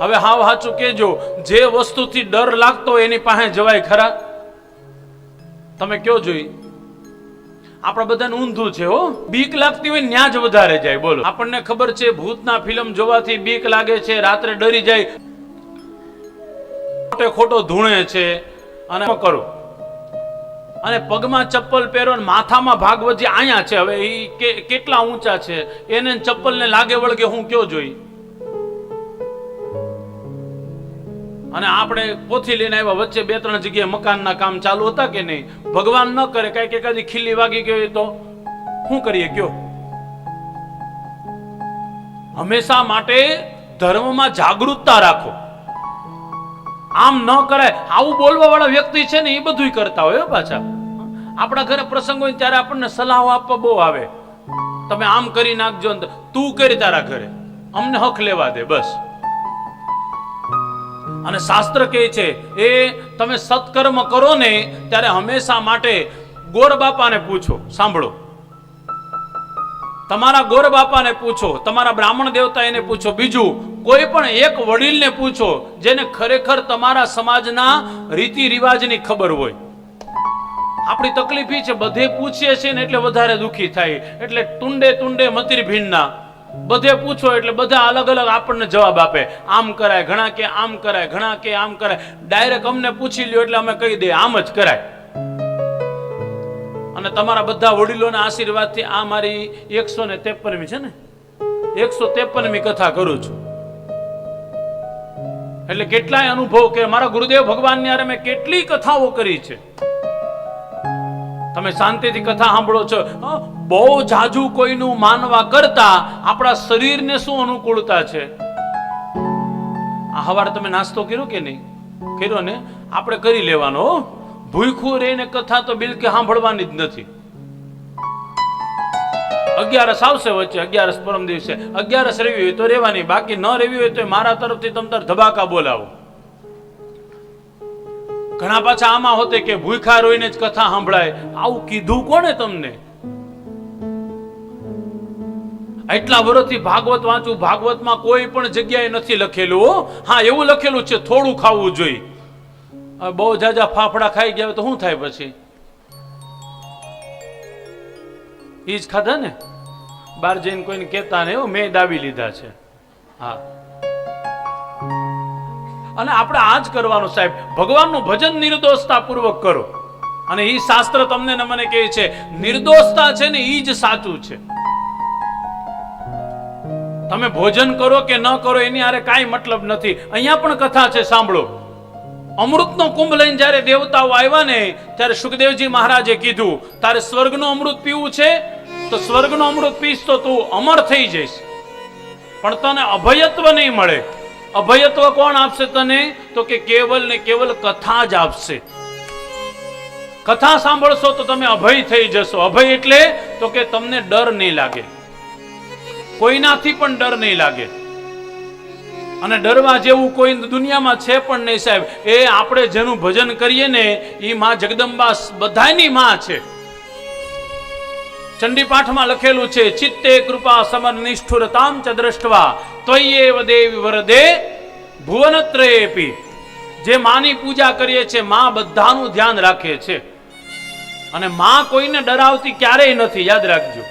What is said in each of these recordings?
હવે હાવ હાચું કેજો જે વસ્તુથી ડર લાગતો એની પાસે જવાય ખરા. તમે કયો જોઈ? આપણા બધાને ઊંધું છે હો. બીક લાગતી હોય ન્યા જ વધારે જાય, બોલો. આપણને ખબર છે, ભૂતના ફિલ્મ જોવાથી બીક લાગે છે, રાત્રે ડરી જાય. ખોટે ખોટો ધૂણે છે. અને કરો? અને પગમાં ચપ્પલ પહેરો ને માથામાં ભાગવતી અહીંયા છે. હવે એ કેટલા ઊંચા છે? એને ચપ્પલને લાગે વળગે હું કયો જોઈ? અને આપણે પોથી લઈને આવ્યા વચ્ચે બે ત્રણ જગ્યાએ મકાનના કામ ચાલુ હતા કે નહીં? ભગવાન ન કરે કંઈક એકાદી ખીલી વાગી ગયો તો શું કરીએ કયો? હંમેશા માટે ધર્મમાં જાગૃતતા રાખો. આમ ન કરાય, આવું બોલવા વાળા વ્યક્તિ છે ને એ બધું કરતા હોય પાછા. આપણા ઘરે પ્રસંગ હોય ત્યારે આપણને સલાહો આપવા બહુ આવે. તમે આમ કરી નાખજો તું કરી તારા ઘરે. અમને હક લેવા દે, બસ. અને શાસ્ત્ર કહે છે, એ, તમે સત્કર્મ કરો ને, ત્યારે હંમેશા માટે ગોર બાપાને પૂછો. સાંભળો. તમારા ગોર બાપાને પૂછો, તમારા બ્રાહ્મણ દેવતા એને પૂછો. બીજું, કોઈ પણ એક વડીલને પૂછો, જેને ખરેખર તમારા સમાજના રીતિ રિવાજની ખબર હોય. આપણી તકલીફ છે, બધે પૂછીએ છીએ ને એટલે વધારે દુઃખી થાય. એટલે તુંડે તુંડે મતિર ભીંડના બધે પૂછો એટલે બધા અલગ અલગ આપણને જવાબ આપે. આમ કરાય, ઘણા કે આમ કરાય, ઘણા કે આમ કરાય. ડાયરેક્ટ અમને પૂછી લ્યો એટલે અમે કહી દઈએ, આમ જ કરાય. અને તમારા બધા વડીલોના આશીર્વાદથી આ મારી એકસો ને ત્રેપનમી છે ને? એકસો ત્રેપનમી કથા કરું છું. એટલે કેટલાય અનુભવ કે મારા ગુરુદેવ ભગવાનની હારે મેં કેટલી કથાઓ કરી છે. તમે શાંતિથી કથા સાંભળો છો. બહુ જાજુ કોઈનું માનવા કરતા આપણા શરીરને શું અનુકૂળતા છે? આ હવારે તમે નાસ્તો કર્યો કે નહીં? કર્યો ને? આપણે કરી લેવાનો ભૂખું રહીને કથા તો બિલકુલ સાંભળવાની જ નથી. અગિયારસ આવશે વચ્ચે, અગિયારસ પરમ દિવસે. અગિયારસ રેવી હોય તો રહેવાની, બાકી ન રેવી હોય તો મારા તરફથી તમ ધબાકા બોલાવો. ઘણા પાછા આમાં હોતે કે ભૂખા રોઈને જ કથા સાંભળાય. આવું કીધું કોને તમને? એટલા વર્ષથી ભાગવત વાંચું, ભાગવતમાં કોઈ પણ જગ્યાએ નથી લખેલું, હો. એવું લખેલું છે, થોડું ખાવું જોઈએ. બહુ જાજા ફાફડા ખાઈ ગયા તો શું થાય પછી? ઈ જ ખાધા ને? બાર જઈને કોઈને કહેતા ને એવું મેં દાબી લીધા છે. હા. અને આપણે આ જ કરવાનું સાહેબ. ભગવાનનું ભજન નિર્દોષતા પૂર્વક કરો. અને એ શાસ્ત્ર તમને ને મને કહે છે, નિર્દોષતા છે ને એ જ સાચું છે. તમે ભોજન કરો કે ન કરો એની હારે કાંઈ મતલબ નથી. અહીંયા પણ કથા છે, સાંભળો. અમૃતનો કુંભ લઈને જ્યારે દેવતાઓ આવ્યા ને, ત્યારે સુખદેવજી મહારાજે કીધું, તારે સ્વર્ગનું અમૃત પીવું છે? તો સ્વર્ગનું અમૃત પીશ તો તું અમર થઈ જઈશ. પણ તને અભયત્વ નહીં મળે. અભયત્વ કોણ આપશે તને? તો કે કેવલ ને કેવલ કથા જ આપશે. કથા સાંભળશો તો તમે અભય થઈ જશો. અભય એટલે તો કે તમને ડર નહીં લાગે. કોઈનાથી પણ ડર નહીં લાગે. અને ડરવા જેવું કોઈ દુનિયામાં છે પણ નહીં સાહેબ. એ આપણે જેનું ભજન કરીએ ને એ માં જગદંબા બધાની માં છે. ચંડી પાઠમાં લખેલું છે, ચિત્તે કૃપા સમર નિષ્ઠુરતામ ચ દ્રષ્ટવા ત્વય્યેવ દેવી વરદે ભુવનત્રયેપી. જે માની પૂજા કરીએ છે, માં બધાનું ધ્યાન રાખે છે. અને માં કોઈને ડરાવતી ક્યારેય નથી, યાદ રાખજો.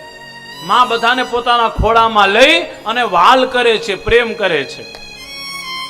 માં બધાને પોતાના ખોળામાં લઈ અને વાલ કરે છે, પ્રેમ કરે છે.